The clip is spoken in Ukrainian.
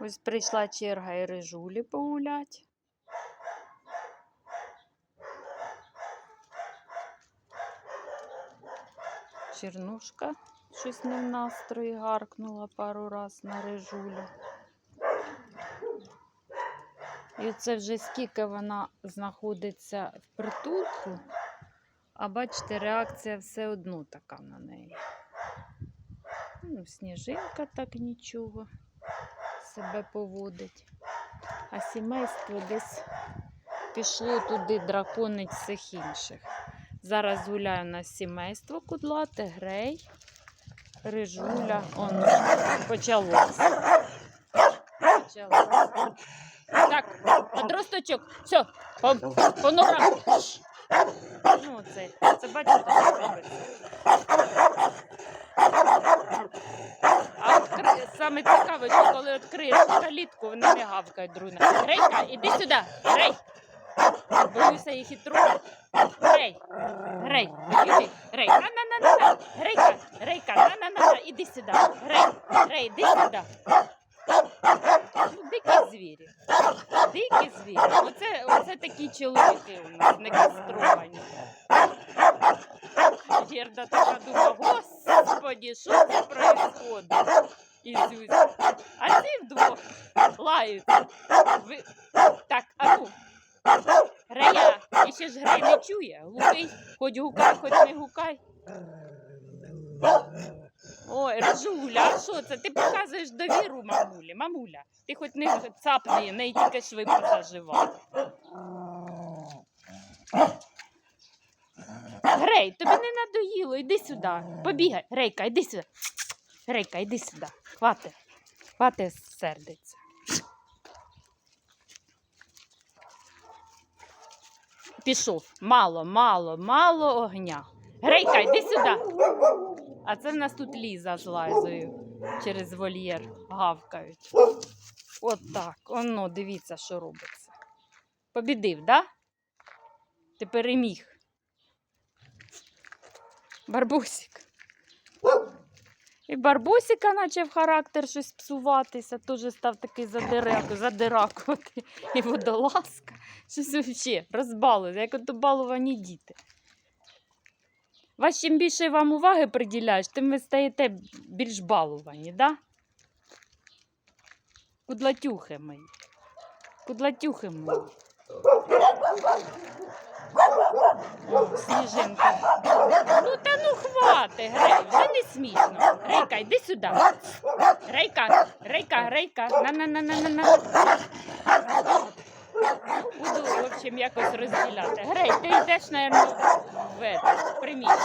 Ось прийшла черга і рижулі погулять. Чернушка щось не в настрої гаркнула пару раз на рижулю. І це вже скільки вона знаходиться в притулку, а бачите, реакція все одно така на неї. Ну, сніжинка так нічого себе поводить. А сімейство десь пішло туди драконить всіх інших. Зараз гуляє у нас сімейство кудлате, грей, рижуля. Он почалося. Почалося. Так, подросточок, все, по, по ногам. Ну, це, це бачите, що робиться. А от кри- саме цікаве, що коли відкриєш калітку, вони не гавкають дружно. Рейка, іди сюди, Рей. Боюся їх і трогати. Рей, Рей, іди, Рей, на на на на на Рейка, Рейка, на на на на іди сюди. Рей, Рей, іди сюди. Дикі звірі. Дикі звірі. Оце, оце такі чоловіки у нас не кастровані. Герда така думає, господі, що це происходить? Ізюсь. А ці вдвох лаються. Ви... Так, а ну. Грея, і ще ж грей не чує. Глухий, хоч гукай, хоч не гукай. Ой, Ржуля, а що це? Ти показуєш довіру мамулі. Мамуля, ти хоч не цапни, не тільки шви позаживати. Грей, тобі не надоїло, іди сюди. Побігай. Грейка, іди сюди. Грейка, іди сюди. Хвати. Хвати сердиться. Пішов. Мало, мало, мало огня. Грейка, йди сюди. А це в нас тут Ліза з Лайзою через вольєр гавкають. От так. Оно, дивіться, що робиться. Побідив, да? Ти переміг. Барбусик. І Барбусика почав характер щось псуватися, теж став такий задирак, задиракувати. І водолазка. Щось взагалі розбалується, як ото балувані діти. Вас чим більше вам уваги приділяєш, тим ви стаєте більш балувані, да? Кудлатюхи мої. Кудлатюхи мої. Сніжинка. Ну та ну хвати, Грей, вже не смішно. Рейка, йди сюди. Рейка, Рейка, Рейка, на-на-на-на-на-на. Буду, в общем, якось розділяти. Грей, ти йдеш, мабуть, в, в приміщення.